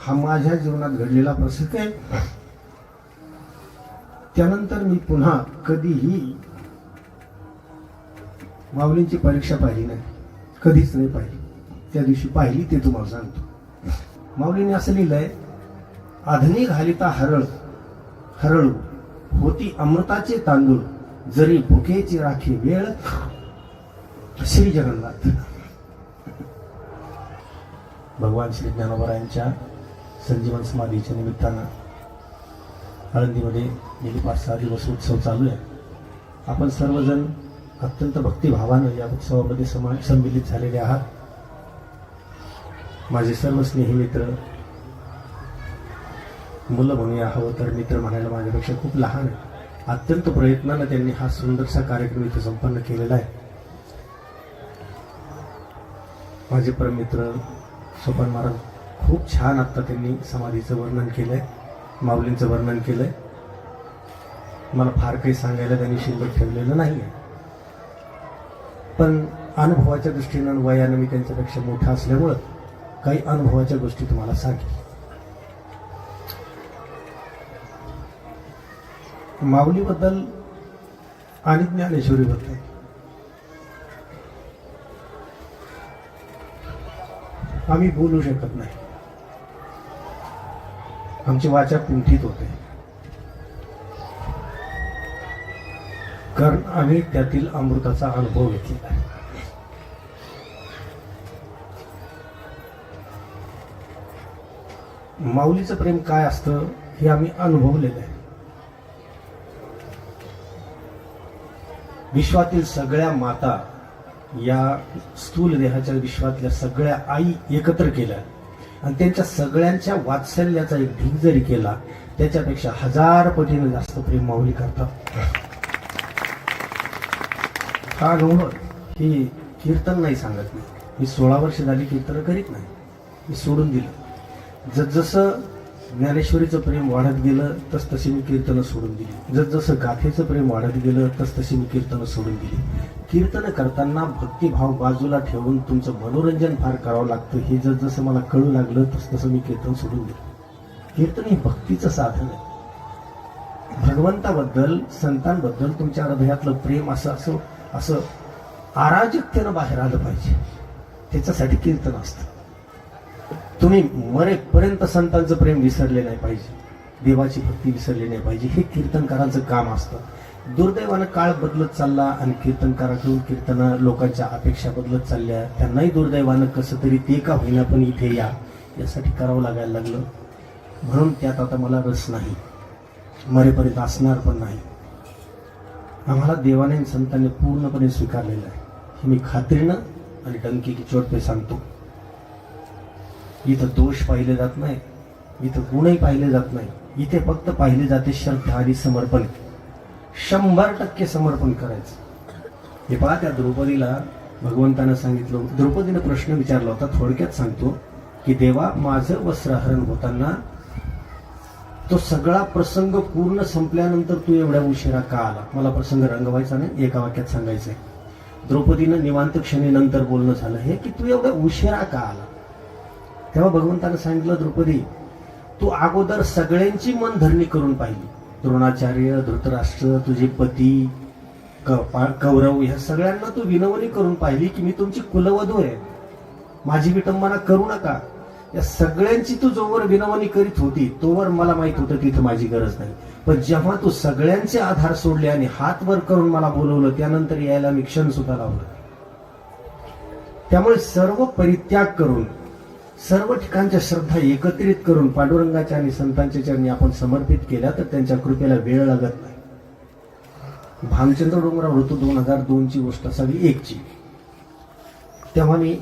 हा माझ्या जीवनात घडलेला प्रसंग आहे. त्यानंतर मी पुन्हा कधीही माऊलींची परीक्षा पाहिली नाही. कधीच नाही पाहिली. त्या दिवशी पाहिली ते तुम्हाला सांगतो. माऊलीने असं लिहिलंय आधनी घालिता हरळ हरळू होती अमृताचे तांदूळ जरी भुकेची राखी वेळ श्री जगन्नाथ. भगवान श्री ज्ञानोबरायांच्या संजीवन समाधीच्या निमित्तानं आळंदीमध्ये गेली पाच सहा दिवस उत्सव चालू आहे. आपण सर्वजण अत्यंत भक्तिभावानं या उत्सवामध्ये समा संमिलित झालेले आहात. माझे सर्व स्नेही मित्र मुलं म्हणूया हवं तर मित्र म्हणायला माझ्यापेक्षा खूप लहान आहे. अत्यंत प्रयत्नानं त्यांनी हा सुंदरसा कार्यक्रम इथे संपन्न केलेला आहे. माझे परममित्र सोपान महाराज खूप छान आत्ता त्यांनी समाधीचं वर्णन केलं आहे माऊलींचं वर्णन केलं आहे मला फार काही सांगायला त्यांनी शिल्लक ठेवलेलं नाही आहे पण अनुभवाच्या दृष्टीनं वयानं मी त्यांच्यापेक्षा मोठा असल्यामुळं काही अनुभवाच्या गोष्टी तुम्हाला सांगेल माऊलीबद्दल आणि ज्ञानेश्वरीबद्दल. आम्ही बोलू शकत नाही. आमची वाचा कुंठित होते. कारण आम्ही त्यातील अमृताचा अनुभव घेतलेला आहे. माऊलीचं प्रेम काय असतं हे आम्ही अनुभवलेलं आहे. विश्वातील सगळ्या माता या स्थूल देहाच्या विश्वातल्या सगळ्या आई एकत्र केल्या. आणि त्यांच्या सगळ्यांच्या वात्सल्याचा एक ढीग जरी केला त्याच्यापेक्षा हजार पटीने जास्त प्रेम माऊली करतात. हा? गौरव ही कीर्तन नाही सांगत मी. मी सोळा वर्ष झाली कीर्तन करीत नाही. मी सोडून दिलं. जसजसं ज्ञानेश्वरीचं प्रेम वाढत गेलं तस तशी मी कीर्तनं सोडून दिली. जसजसं गाथेचं प्रेम वाढत गेलं तस तशी मी कीर्तनं सोडून दिली. कीर्तन करताना भक्तिभाव बाजूला ठेवून तुमचं मनोरंजन फार करावं लागतं हे जसजसं मला कळू लागलं तस तसं मी कीर्तन सोडून दिलं. कीर्तन हे भक्तीचं साधन आहे. भगवंताबद्दल संतांबद्दल तुमच्या हृदयातलं प्रेम असं असं असं अराजकतेनं बाहेर आलं पाहिजे. त्याच्यासाठी कीर्तन असतं. तुम्ही मरेपर्यंत संतांचं प्रेम विसरले नाही पाहिजे. देवाची भक्ती विसरली नाही पाहिजे. हे कीर्तनकारांचं काम असतं. दुर्दैवानं काळ बदलत चालला आणि कीर्तनकाराकडून कीर्तन लोकांच्या अपेक्षा बदलत चालल्या. त्यांनाही दुर्दैवानं कसं तरी ते का होईना पण इथे या. यासाठी करावं लागायला लागलं. म्हणून त्यात आता मला रस नाही. मरेपर्यंत असणार पण नाही. आम्हाला देवाने संतांनी पूर्णपणे स्वीकारलेलं आहे. हे मी खात्रीनं आणि डंकी की चोट पे सांगतो. इथं दोष पाहिले जात नाही इथं गुणही पाहिले जात नाही इथे फक्त पाहिले जाते श्रद्धा आणि समर्पण. शंभर टक्के समर्पण करायचं. हे पहा त्या द्रौपदीला भगवंतानं सांगितलं द्रौपदीनं प्रश्न विचारला होता थोडक्यात सांगतो की देवा माझं वस्त्रहरण होताना तो सगळा प्रसंग पूर्ण संपल्यानंतर तू एवढ्या उशिरा का आला? मला प्रसंग रंगवायचा नाही एका वाक्यात सांगायचंय. द्रौपदीनं निवांत क्षणीनंतर बोलणं झालं हे की तू एवढ्या उशिरा का आला? तेव्हा भगवंतानं सांगितलं द्रौपदी तू अगोदर सगळ्यांची मन धरणी करून पाहिली. द्रोणाचार्य धृतराष्ट्र तुझे पती क- कौरव ह्या सगळ्यांना तू विनवणी करून पाहिली की मी तुमची कुलवधू आहे. माझी विटंबना करू नका. या सगळ्यांची तू जोवर विनवणी करीत होती तोवर मला माहीत होतं तिथं माझी गरज नाही. पण जेव्हा तू सगळ्यांचे आधार सोडले आणि हात वर करून मला बोलवलं त्यानंतर यायला मी क्षण सुद्धा लावलं. त्यामुळे सर्व परित्याग करून सर्व ठिकाणच्या श्रद्धा एकत्रित करून पांडुरंगाच्या आणि संतांच्या चरणी आपण समर्पित केल्या तर त्यांच्या कृपेला वेळ लागत नाही. भामचंद्र डोंगराव ऋतू दोन हजार दोनची गोष्ट असावी एकची. तेव्हा मी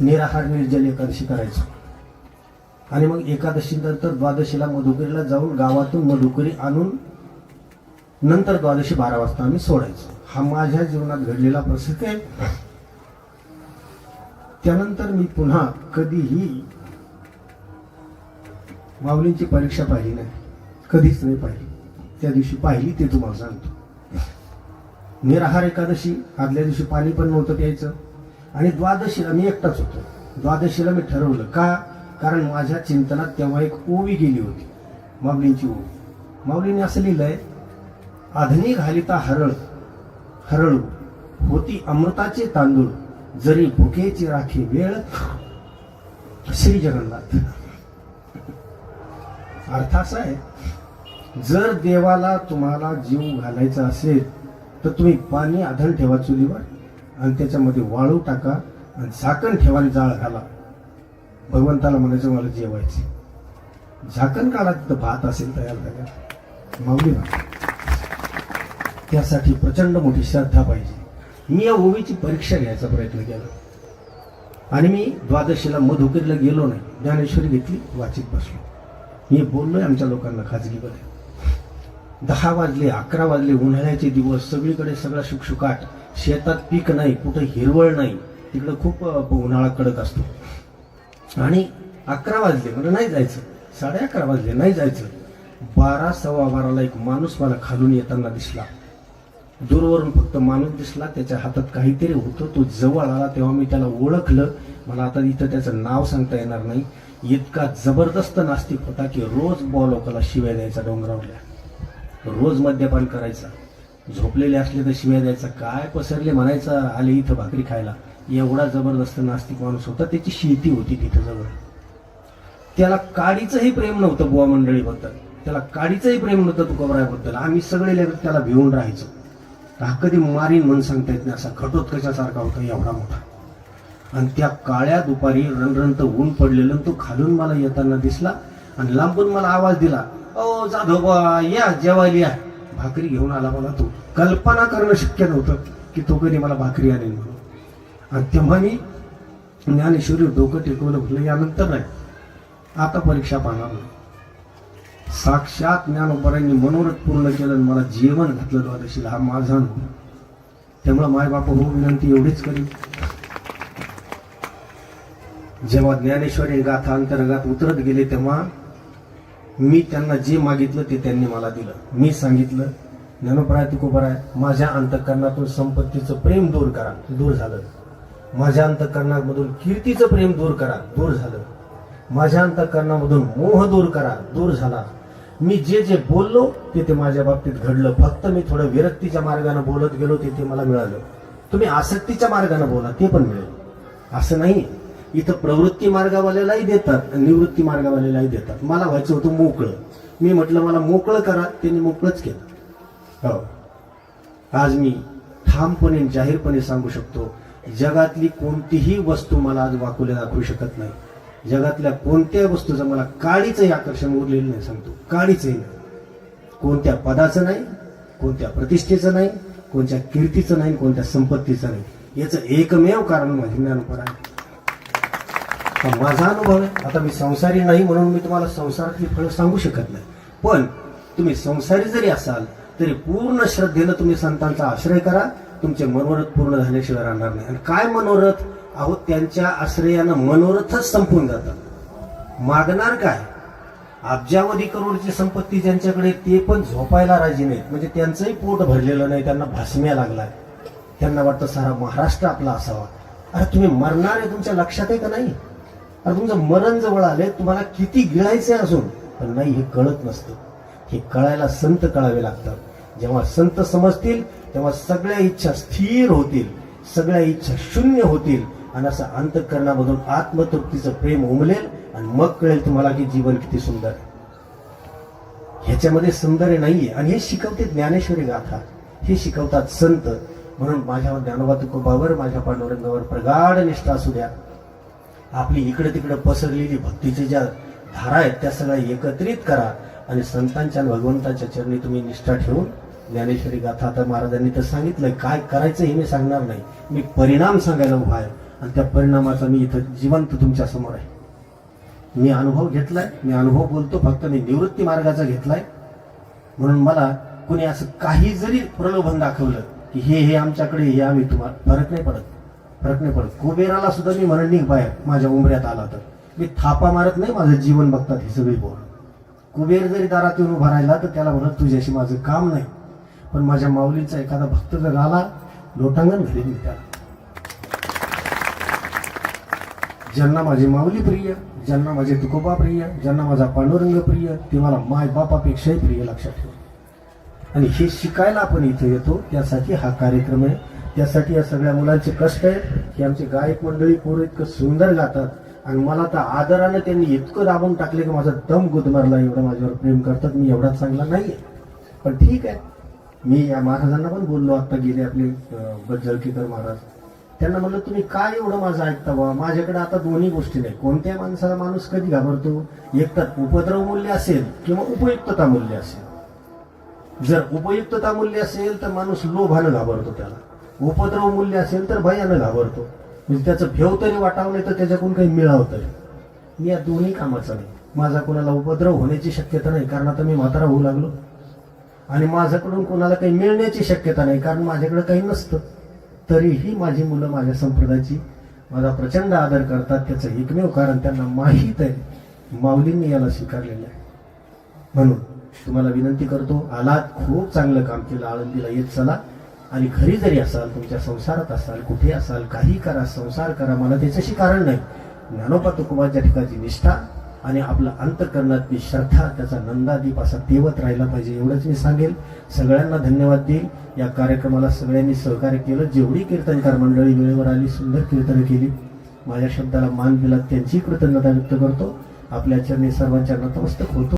निराहार निर्जल एकादशी करायचो. आणि मग एकादशी नंतर द्वादशीला मधुकरीला जाऊन गावातून मधुकरी आणून नंतर द्वादशी बारा वाजता आम्ही सोडायचो. हा माझ्या जीवनात घडलेला प्रसंग आहे. त्यानंतर मी पुन्हा कधीही माऊलींची परीक्षा पाहिली नाही. कधीच नाही पाहिली. त्या दिवशी पाहिली ते तुम्हाला सांगतो. निराहार एकादशी आदल्या दिवशी पाणी पण नव्हतं प्यायचं. आणि द्वादशीला मी एकटाच होतो. द्वादशीला मी ठरवलं. का? कारण माझ्या चिंतनात तेव्हा एक ओवी गेली होती. माऊलींची ओवी. माऊलीने असं लिहिलंय आधनी घालिता हरळ हरळू होती अमृताचे तांदूळ जरी भुकेची राखी वेळ श्री जगन्नाथ अर्थ असा आहे जर देवाला तुम्हाला जीव घालायचा असेल तर तुम्ही पाणी आधण ठेवा चुलीवर आणि त्याच्यामध्ये वाळू टाका आणि झाकण ठेवा आणि जाळ घाला. भगवंताला म्हणायचं मला जेवायचे झाकण काढा तिथं भात असेल तयार झाल्या माऊली ना त्यासाठी प्रचंड मोठी श्रद्धा पाहिजे. मी या ओवीची परीक्षा घ्यायचा प्रयत्न केला. आणि मी द्वादशीला मधुकरीला गेलो नाही. ज्ञानेश्वरी घेतली वाचित बसलो. मी बोललोय आमच्या लोकांना खाजगीमध्ये दहा वाजले अकरा वाजले उन्हाळ्याचे दिवस सगळीकडे सगळा शुकशुकाट. शेतात पीक नाही कुठं हिरवळ नाही. तिकडं खूप उन्हाळा कडक असतो. आणि अकरा वाजले म्हणजे नाही जायचं. साडे अकरा वाजले नाही जायचं. बारा सव्वा बाराला एक माणूस मला खालून येताना दिसला. दूरवरून फक्त माणूस दिसला त्याच्या हातात काहीतरी होतं तो जवळ आला तेव्हा मी त्याला ओळखलं. मला आता इथं त्याचं नाव सांगता येणार नाही. इतका जबरदस्त नास्तिक होता की रोज बॉ लोकाला शिव्या द्यायचा डोंगरावल्या. रोज मद्यपान करायचा. झोपलेले असले तर शिव्या द्यायचा. काय पसरले म्हणायचं आले इथं भाकरी खायला. एवढा जबरदस्त नास्तिक माणूस होता त्याची शेती होती तिथं जवळ. त्याला काडीचंही प्रेम नव्हतं बुवा मंडळीबद्दल. त्याला काडीचंही प्रेम नव्हतं तुकोबरायाबद्दल आम्ही सगळे लेकर त्याला भिवून राहायचो. हा कधी मारीन म्हणून सांगता येत नाही. असा घटोत्कचासारखा होता? एवढा मोठा. आणि त्या काळ्या दुपारी रणरणत ऊन पडलेलं आणि तो खालून मला येताना दिसला आणि लांबून मला आवाज दिला ओ जाधोबा या जेवायला या. भाकरी घेऊन आला मला तो. कल्पना करणं शक्य नव्हतं की तो कधी मला भाकरी आणेल म्हणून. आणि तेव्हा मी ज्ञानेश्वरी डोकं टेकवलं म्हटलं यानंतर नाही. आता परीक्षा पाहणार नाही. साक्षात ज्ञानोबरांनी मनोरथ पूर्ण केलं आणि मला जेवण घातलं द्वादशीला. हा माझा अनुभव. त्यामुळं माय बाप हो विनंती एवढीच करीन. जेव्हा ज्ञानेश्वरी गाथा अंतर्गात उतरत गेले तेव्हा मी त्यांना जे मागितलं ते त्यांनी मला दिलं. मी सांगितलं ज्ञानोपराय तुकोपराय माझ्या अंतकरणातून संपत्तीचं प्रेम दूर करा. दूर झालं. माझ्या अंतकरणामधून कीर्तीचं प्रेम दूर करा. दूर झालं. माझ्या अंतकरणामधून मोह दूर करा. दूर झाला. मी जे जे बोललो ते ते माझ्या बाबतीत घडलं. फक्त मी थोडं विरक्तीच्या मार्गाने बोलत गेलो ते ते मला मिळालं. तुम्ही आसक्तीच्या मार्गाने बोला ते पण मिळेल. असं नाही. इथं प्रवृत्ती मार्गावाल्यालाही देतात निवृत्ती मार्गावाल्यालाही देतात. मला व्हायचं होतं मोकळं. मी म्हटलं मला मोकळं करा. त्यांनी मोकळंच केलं. हो. आज मी ठामपणे जाहीरपणे सांगू शकतो जगातली कोणतीही वस्तू मला आज वाकुल्या दाखवू शकत नाही. जगातल्या कोणत्याही वस्तूचं मला काळीचंही आकर्षण उरलेलं नाही सांगतो. काळीचंही नाही. कोणत्या पदाचं नाही कोणत्या प्रतिष्ठेचं नाही कोणत्या कीर्तीचं नाही कोणत्या संपत्तीचं नाही. याचं एकमेव कारण माझे ज्ञानपर आहे. माझा अनुभव आहे आता मी संसारी नाही म्हणून मी तुम्हाला संसारातली फळं सांगू शकत नाही. पण तुम्ही संसारी जरी असाल तरी पूर्ण श्रद्धेनं तुम्ही संतांचा आश्रय करा. तुमचे मनोरथ पूर्ण झाल्याशिवाय राहणार नाही. आणि काय मनोरथ? अहो त्यांच्या आश्रयानं मनोरथच संपून जातात मागणार काय? अब्जावधी करोडची संपत्ती ज्यांच्याकडे ते पण झोपायला राजी नाहीत. म्हणजे त्यांचंही पोट भरलेलं नाही त्यांना भासम्या लागलाय. त्यांना वाटतं सारा महाराष्ट्र आपला असावा. अरे तुम्ही मरणार आहे तुमच्या लक्षात आहे का नाही? अरे तुमचं मरण जवळ आले तुम्हाला किती गिळायचे असून पण नाही हे कळत नसतं. हे कळायला संत कळावे लागतात. जेव्हा संत समजतील तेव्हा सगळ्या इच्छा स्थिर होतील. सगळ्या इच्छा शून्य होतील. आणि असं अंतकरणामधून आत्मतृप्तीचं प्रेम उमलेल आणि मग कळेल तुम्हाला की जीवन किती सुंदर आहे. ह्याच्यामध्ये सौंदर्य नाहीये. आणि हे शिकवते ज्ञानेश्वरी गाथा. हे शिकवतात संत. म्हणून माझ्या ज्ञानोबा तुकोबावर माझ्या पांडुरंगावर प्रगाढ निष्ठा असू द्या. आपली इकडे तिकडे पसरलेली भक्तीच्या ज्या धारा आहेत त्या सगळ्या एकत्रित करा आणि संतांच्या आणि भगवंताच्या चरणी तुम्ही निष्ठा ठेवून ज्ञानेश्वरी गाथा. आता महाराजांनी तर सांगितलंय काय करायचं हे मी सांगणार नाही. मी परिणाम सांगायला उभा आहे. आणि त्या परिणामाचा मी इथं जिवंत तुमच्यासमोर आहे. मी अनुभव घेतलाय मी अनुभव बोलतो फक्त मी निवृत्ती मार्गाचा घेतलाय. म्हणून मला कुणी असं काही जरी प्रलोभन दाखवलं की हे हे आमच्याकडे हे आम्ही तुम्हाला फरक नाही पडत फरक नाही पडत. कुबेराला सुद्धा मी म्हणून निघ बाहेर माझ्या उमऱ्यात आला तर. मी थापा मारत नाही माझं जीवन बघतात ही सगळी बोल कुबेर जरी दारात येऊन उभा राहिला तर त्याला म्हणत तुझ्याशी माझं काम नाही. पण माझ्या माऊलीचा एखादा भक्त जर आला लोटांगण घरी मी त्याला. ज्यांना माझी माऊली प्रिय ज्यांना माझे तुकोबा प्रिय ज्यांना माझा पांडुरंग प्रिय ते मला माय बापापेक्षाही प्रिय लक्षात ठेवा आणि हे शिकायला आपण इथे येतो त्यासाठी हा कार्यक्रम आहे. त्यासाठी या सगळ्या मुलांचे कष्ट आहेत की आमचे गायक मंडळी पोरं इतकं सुंदर गातात आणि मला तर आदरानं त्यांनी इतकं दाबून टाकले की माझा दम गुदमरला एवढं माझ्यावर प्रेम करतात. मी एवढा चांगला नाहीये. पण ठीक आहे. मी या महाराजांना पण बोललो आता गेले आपले अं, बज्जळकेकर महाराज. त्यांना म्हणलं तुम्ही काय एवढं माझं ऐकता बा माझ्याकडे आता दोन्ही गोष्टी नाही. कोणत्या माणसाला माणूस कधी घाबरतो? एक तर उपद्रव मूल्य असेल किंवा उपयुक्तता मूल्य असेल. जर उपयुक्तता मूल्य असेल तर माणूस लोभानं घाबरतो त्याला. उपद्रव मूल्य असेल तर भयानं घाबरतो. म्हणजे त्याचं भेव तरी वाटावं नाही तर त्याच्याकडून काही मिळावं तरी. मी या दोन्ही कामाचा नाही. माझा कोणाला उपद्रव होण्याची शक्यता नाही कारण आता मी म्हातारा होऊ लागलो. आणि माझ्याकडून कोणाला काही मिळण्याची शक्यता नाही कारण माझ्याकडे काही नसतं. तरीही माझी मुलं माझ्या संप्रदायाची माझा प्रचंड आदर करतात त्याचं एकमेव कारण त्यांना माहीत आहे. माऊलींनी याला स्वीकारलेलं आहे. म्हणून तुम्हाला विनंती करतो आलात खूप चांगलं काम केलं आळंदीला येत चला. आणि घरी जरी असाल तुमच्या संसारात असाल कुठे असाल काही करा संसार करा मला त्याच्याशी कारण नाही. ज्ञानोपा तुकोबाच्या ठिकाणची निष्ठा आणि आपलं अंतकरणातली श्रद्धा त्याचा नंदादीप असा तेवत राहिला पाहिजे एवढंच मी सांगेल. सगळ्यांना धन्यवाद देईल. या कार्यक्रमाला सगळ्यांनी सहकार्य केलं. जेवढी कीर्तनकार मंडळी वेळेवर आली सुंदर कीर्तनं केली. माझ्या शब्दाला मान दिला त्यांची कृतज्ञता व्यक्त करतो. आपल्या चरणी सर्वांच्या नतमस्तक होतो.